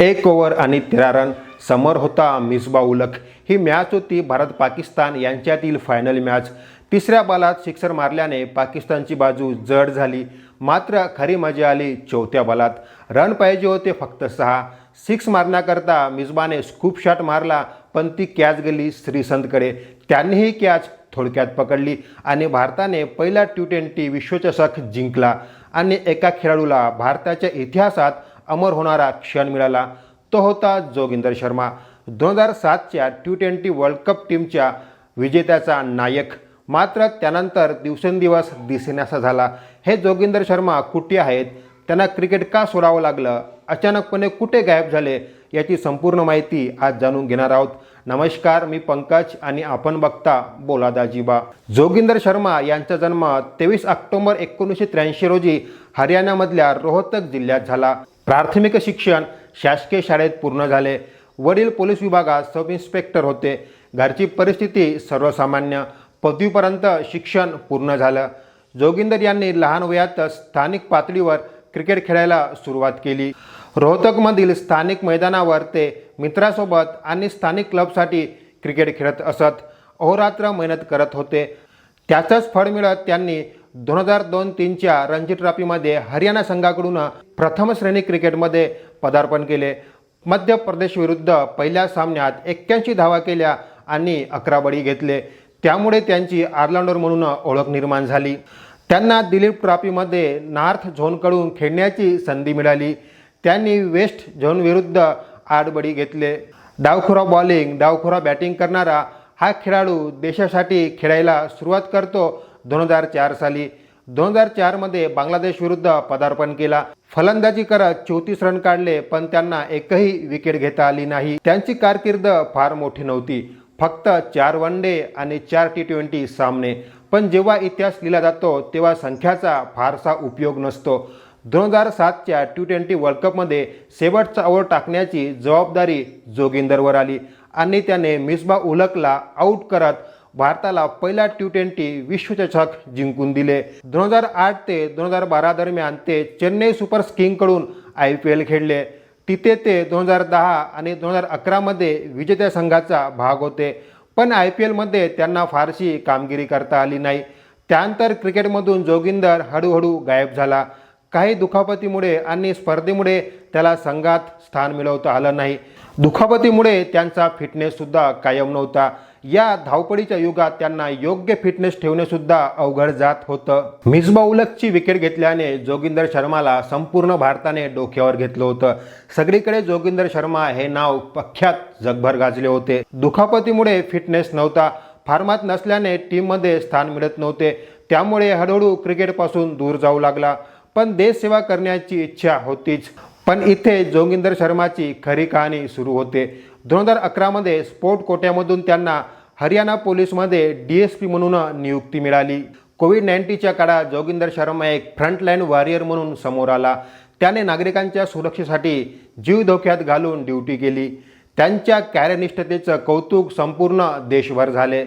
एक ओव्हर आणि तेरा रन. समोर होता मिसबा उलक. ही मॅच होती भारत पाकिस्तान यांच्यातील फायनल मॅच. तिसऱ्या बॉलात सिक्सर मारल्याने पाकिस्तानची बाजू जड झाली. मात्र खरी मजा आली चौथ्या बॉलात. रन पाहिजे होते फक्त सहा. सिक्स मारण्याकरता मिसबाने स्कूप शॉट मारला पण ती कॅच गेली श्रीसंतकडे. त्यांनीही कॅच थोडक्यात पकडली आणि भारताने पहिला टी ट्वेंटी विश्वचषक जिंकला. आणि एका खेळाडूला भारताच्या इतिहासात अमर होणारा क्षण मिळाला. तो होता जोगिंदर शर्मा. दोन हजार सातच्या टी ट्वेंटी वर्ल्ड कप टीमच्या विजेत्याचा नायक. मात्र त्यानंतर दिवसेंदिवस दिसेनासा झाला. हे जोगिंदर शर्मा कुठे आहेत? त्यांना क्रिकेट का सोडावं लागलं? अचानकपणे कुठे गायब झाले? याची संपूर्ण माहिती आज जाणून घेणार आहोत. नमस्कार मी पंकज आणि आपण बघता बोला दाजीबा जोगिंदर शर्मा यांचा जन्म तेवीस ऑक्टोबर एकोणीसशे त्र्याऐंशी रोजी हरियाणामधल्या रोहतक जिल्ह्यात झाला. प्राथमिक शिक्षण शासकीय शाळेत पूर्ण झाले. वडील पोलीस विभागात सब इन्स्पेक्टर होते. घरची परिस्थिती सर्वसामान्य. पदवीपर्यंत शिक्षण पूर्ण झालं. जोगिंदर यांनी लहान वयातच स्थानिक पातळीवर क्रिकेट खेळायला सुरुवात केली. रोहतकमधील स्थानिक मैदानावर ते मित्रासोबत आणि स्थानिक क्लबसाठी क्रिकेट खेळत असत. अहोरात्र मेहनत करत होते. त्याचंच फळ मिळत त्यांनी दोन हजार दोन तीनच्या रणजी ट्रॉफीमध्ये हरियाणा संघाकडून प्रथम श्रेणी क्रिकेटमध्ये पदार्पण केले. मध्य प्रदेश विरुद्ध पहिल्या सामन्यात एक्क्याऐंशी धावा केल्या आणि अकरा बळी घेतले. त्यामुळे त्यांची आर्लांडोर म्हणून ओळख निर्माण झाली. त्यांना दिलीप ट्रॉफीमध्ये नॉर्थ झोनकडून खेळण्याची संधी मिळाली. त्यांनी वेस्ट झोनविरुद्ध आठ बळी घेतले. डावखुरा बॉलिंग डावखुरा बॅटिंग करणारा हा खेळाडू देशासाठी खेळायला सुरुवात करतो दोन हजार चार साली दोन हजार चारमध्ये बांगलादेश विरुद्ध पदार्पण केला. फलंदाजी करत चौतीस रन काढले पण त्यांना एकही विकेट घेता आली नाही. त्यांची कारकीर्द फार मोठी नव्हती. फक्त चार वन डे आणि चार टी ट्वेंटी सामने. पण जेव्हा इतिहास लिहिला जातो तेव्हा संख्याचा फारसा उपयोग नसतो. दोन हजार सातच्या टी ट्वेंटी वर्ल्ड कपमध्ये शेवटचा ओव्हर टाकण्याची जबाबदारी जोगिंदरवर आली आणि त्याने मिसबा उलकला आऊट करत भारताला पहिला टी ट्वेंटी विश्वचषक जिंकून दिले. दोन हजार आठ ते दोन हजार बारा दरम्यान ते चेन्नई सुपर किंगकडून आय पी एल खेळले. तिथे ते दोन हजार दहा आणि दोन हजार अकरामध्ये विजेत्या संघाचा भाग होते. पण आय पी एलमध्ये त्यांना फारशी कामगिरी करता आली नाही. त्यानंतर क्रिकेटमधून जोगिंदर हळूहळू गायब झाला. काही दुखापतीमुळे आणि स्पर्धेमुळे त्याला संघात स्थान मिळवता आलं नाही. दुखापतीमुळे त्यांचा फिटनेससुद्धा कायम नव्हता. या धावपळीच्या युगात त्यांना योग्य फिटनेस ठेवणेसुद्धा अवघड जात होतं. मिसबा उलकची विकेट घेतल्याने जोगिंदर शर्माला संपूर्ण भारताने डोक्यावर घेतलं होतं. सगळीकडे जोगिंदर शर्मा हे नाव प्रख्यात जगभर गाजले होते. दुखापतीमुळे फिटनेस नव्हता. फार्मात नसल्याने टीममध्ये स्थान मिळत नव्हते. त्यामुळे हळूहळू क्रिकेटपासून दूर जाऊ लागला. पण देशसेवा करण्याची इच्छा होतीच. पण इथे जोगिंदर शर्माची खरी कहाणी सुरू होते. दोन हजार अकरामध्ये स्पोर्ट कोट्यामधून त्यांना हरियाणा पोलीसमध्ये डी एस पी म्हणून नियुक्ती मिळाली. कोविड नाईन्टीनच्या काळात जोगिंदर शर्मा एक फ्रंटलाईन वॉरियर म्हणून समोर आला. त्याने नागरिकांच्या सुरक्षेसाठी जीव धोक्यात घालून ड्युटी केली. त्यांच्या कार्यनिष्ठतेचं कौतुक संपूर्ण देशभर झाले.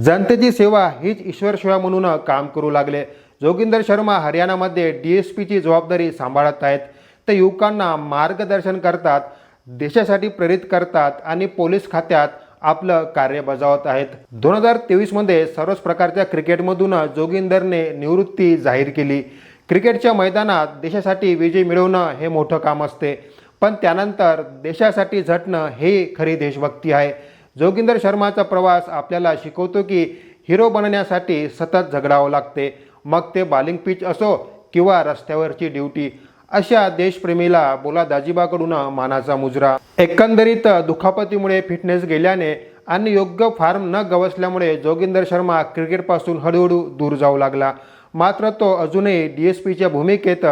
जनतेची सेवा हीच ईश्वर सेवा म्हणून काम करू लागले. जोगिंदर शर्मा हरियाणामध्ये डी एस पीची जबाबदारी सांभाळत आहेत. ते युवकांना मार्गदर्शन करतात. देशासाठी प्रेरित करतात आणि पोलीस खात्यात आपलं कार्य बजावत आहेत. दोन हजार तेवीसमध्ये सर्वच प्रकारच्या क्रिकेटमधून जोगिंदरने निवृत्ती जाहीर केली. क्रिकेटच्या मैदानात देशासाठी विजय मिळवणं हे मोठं काम असते. पण त्यानंतर देशासाठी झटणं हे खरी देशभक्ती आहे. जोगिंदर शर्माचा प्रवास आपल्याला शिकवतो की हिरो बनण्यासाठी सतत झगडावं लागते. मग ते बॉलिंग पिच असो किंवा रस्त्यावरची ड्युटी. अशा देशप्रेमीला बोला दाजीबाकडून मानाचा मुजरा. एकंदरीत दुखापतीमुळे फिटनेस गेल्याने आणि योग्य फॉर्म न गवसल्यामुळे जोगिंदर शर्मा क्रिकेटपासून हळूहळू दूर जाऊ लागला. मात्र तो अजूनही डी एस पीच्या भूमिकेत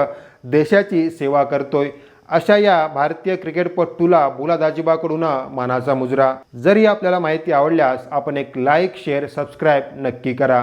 देशाची सेवा करतोय. अशा या भारतीय क्रिकेटपटूला बोला दाजीबाकडून मानाचा मुजरा. जरी आपल्याला माहिती आवडल्यास आपण एक लाईक शेअर सबस्क्राईब नक्की करा.